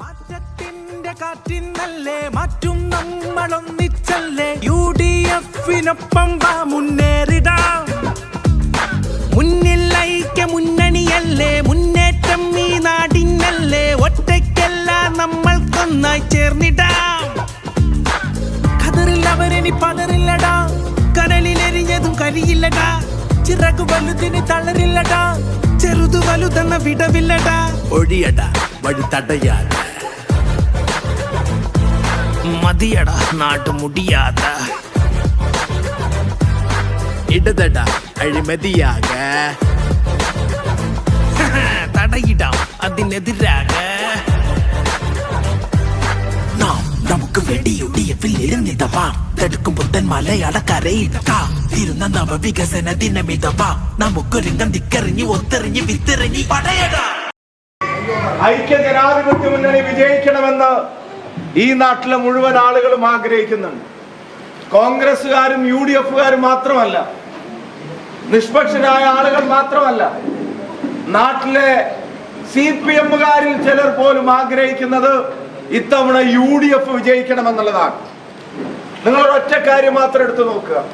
മാറ്റത്തിന്റെ കാറ്റിന്നല്ലേ മാറ്റും നമ്മളൊന്നിച്ചല്ലേ. U D എഫിനൊപ്പം വാ മുന്നേറിടാം. മുന്നിൽ ഐക്യ മുന്നണിയല്ലേ മുന്നേറ്റം ഈ നാടിനല്ലേ. ഒറ്റയ്ക്കല്ല നമ്മൾക്കൊന്നായി ചേർന്നിടാം. കതറിൽ അവരെനി പതറില്ലടാ. കടലിൽ എരിഞ്ഞതും കരിയില്ലടാ. ചിറകു വലുതിന് തളരില്ലടാ. ചെറുതു വലുതെന്ന വിടവില്ലടാ. ഒഴിയടാ വഴി തടയാട മതിയട നാട്ടു മുടിയാത ഇടതട അഴിമതിയാക തടയിടാം അതിനെതിരാക നാം നമുക്ക് വേണ്ടി യു ഡി എഫിൽ ഇരുന്നിതവാം തടുക്കും പുത്തൻ മലയാളക്കരയിതവാം തിരുന്ന നവവികസന ദിനമിതവാം നമുക്കൊരുങ്ങം ദിക്കറിഞ്ഞ് ഒത്തെറിഞ്ഞ് വിത്തെറിഞ്ഞ് പടയടാ ഐക്യ ജനാധിപത്യ മുന്നണി വിജയിക്കണമെന്ന് ഈ നാട്ടിലെ മുഴുവൻ ആളുകളും ആഗ്രഹിക്കുന്നുണ്ട്. കോൺഗ്രസ്സുകാരും യു ഡി എഫുകാരും മാത്രമല്ല നിഷ്പക്ഷരായ ആളുകൾ മാത്രമല്ല നാട്ടിലെ സി പി എമ്മുകാരിൽ ചിലർ പോലും ആഗ്രഹിക്കുന്നത് ഇത്തവണ യു ഡി എഫ് വിജയിക്കണമെന്നുള്ളതാണ്. നിങ്ങൾ ഒറ്റ കാര്യം മാത്രം എടുത്തു നോക്കുക.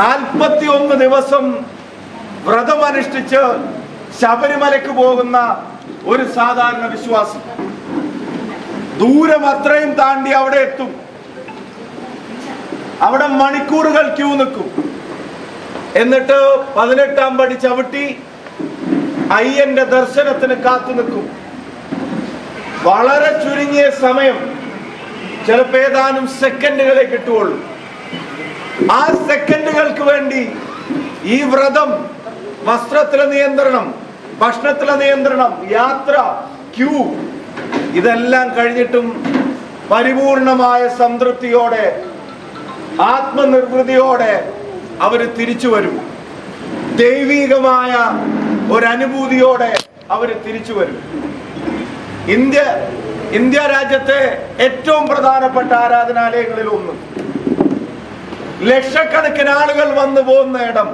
നാൽപ്പത്തി ഒന്ന് ദിവസം വ്രതമനുഷ്ഠിച്ച് ശബരിമലയ്ക്ക് പോകുന്ന ഒരു സാധാരണ വിശ്വാസി. ദൂരം അത്രയും താണ്ടി അവിടെ എത്തും. അവിടെ മണിക്കൂറുകൾ ക്യൂ നിൽക്കും. എന്നിട്ട് പതിനെട്ടാം പടി ചവിട്ടി അയ്യന്റെ ദർശനത്തിന് കാത്തു നിൽക്കും. വളരെ ചുരുങ്ങിയ സമയം ചിലപ്പോ ഏതാനും സെക്കൻഡുകളെ കിട്ടുകയുള്ളൂ ആ സെക്കൻഡുകൾക്ക് വേണ്ടി ഈ വ്രതം വസ്ത്രത്തിലെ നിയന്ത്രണം ഭക്ഷണത്തിലെ നിയന്ത്രണം യാത്ര ക്യൂ ഇതെല്ലാം കഴിഞ്ഞിട്ടും പരിപൂർണമായ സംതൃപ്തിയോടെ ആത്മനിർവൃതിയോടെ അവർ തിരിച്ചു വരും. ദൈവീകമായ ഒരനുഭൂതിയോടെ അവർ തിരിച്ചു വരും. ഇന്ത്യ ഇന്ത്യ രാജ്യത്തെ ഏറ്റവും പ്രധാനപ്പെട്ട ആരാധനാലയങ്ങളിൽ ഒന്ന്. ലക്ഷക്കണക്കിന് ആളുകൾ വന്നു പോകുന്ന ഇടം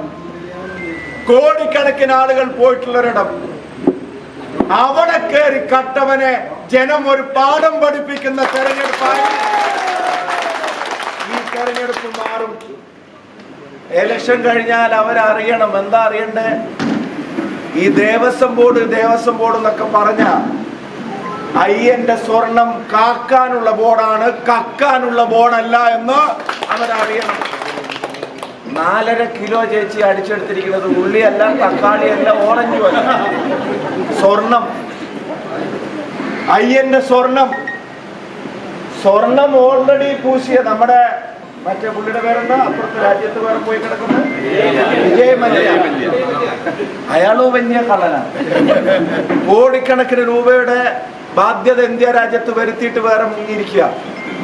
കോടിക്കണക്കിന് ആളുകൾ പോയിട്ടുള്ളൊരിടം. അവിടെ കയറി കട്ടവനെ ജനം ഒരു പാഠം പഠിപ്പിക്കുന്ന തെരഞ്ഞെടുപ്പായി. ഈ തെരഞ്ഞെടുപ്പ് മാറും. എലക്ഷൻ കഴിഞ്ഞാൽ അവരറിയണം. എന്താ അറിയണ്ടേ? ഈ ദേവസ്വം ബോർഡ് ദേവസ്വം ബോർഡ് എന്നൊക്കെ പറഞ്ഞ അയ്യന്റെ സ്വർണം കാക്കാനുള്ള ബോർഡാണ്. കക്കാനുള്ള ബോർഡല്ല എന്ന് അവരറിയണം. നാലര കിലോ ചേച്ചി അടിച്ചെടുത്തിരിക്കുന്നത് ഉള്ളിയല്ല തക്കാളിയല്ല ഓറഞ്ചും അല്ല. സ്വർണം. അയ്യന്റെ സ്വർണം. സ്വർണം ഓൾറെഡി പൂശിയ നമ്മുടെ മറ്റേ പുള്ളിയുടെ പേരെന്താ? അപ്പുറത്തെ രാജ്യത്ത് വേറെ പോയി കിടക്കുന്നത്? വിജയ് മല്യ അയാളോ വലിയ കള്ളനാണ് കോടിക്കണക്കിന് രൂപയുടെ ബാധ്യത ഇന്ത്യ രാജ്യത്ത് വരുത്തിയിട്ട് വേറെ മുങ്ങിയിരിക്കുക.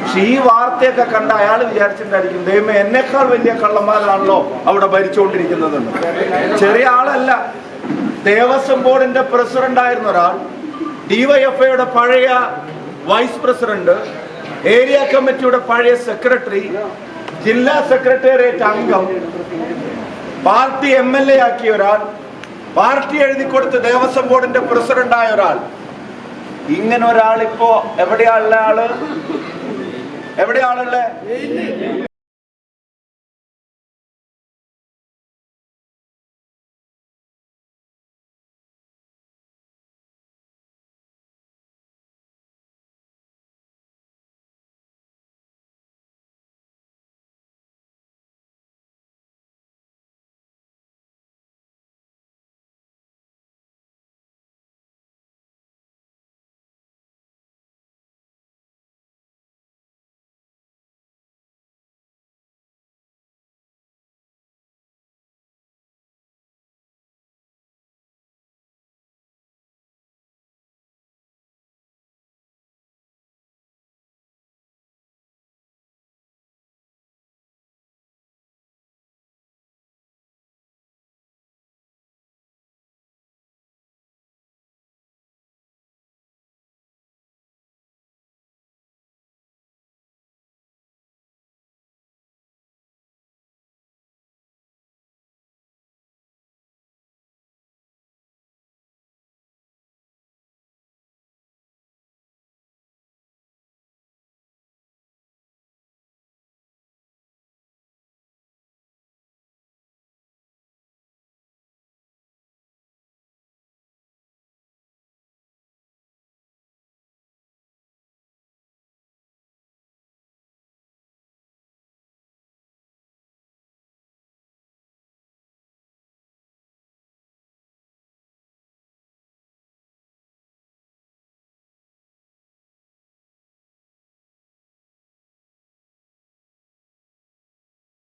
പക്ഷെ ഈ വാർത്തയൊക്കെ കണ്ട അയാൾ വിചാരിച്ചിട്ടുണ്ടായിരിക്കും ദൈവം എന്നെക്കാൾ വലിയ കള്ളന്മാരാണല്ലോ അവിടെ ഭരിച്ചുകൊണ്ടിരിക്കുന്നത് ചെറിയ ആളല്ല. ദേവസ്വം ബോർഡിന്റെ പ്രസിഡന്റ് ആയിരുന്ന ഒരാൾ ഡിവൈഎഫ്ഐയുടെ പഴയ വൈസ് പ്രസിഡന്റ് ഏരിയ കമ്മിറ്റിയുടെ പഴയ സെക്രട്ടറി ജില്ലാ സെക്രട്ടേറിയറ്റ് അംഗം പാർട്ടി എം എൽ എ ആക്കിയ ഒരാൾ പാർട്ടി എഴുതി കൊടുത്ത് ദേവസ്വം ബോർഡിന്റെ പ്രസിഡന്റ് ആയ ഒരാൾ. ഇങ്ങനെ ഒരാൾ ഇപ്പോ എവിടെയാളുള്ള ആൾ? എവിടെയാളുള്ള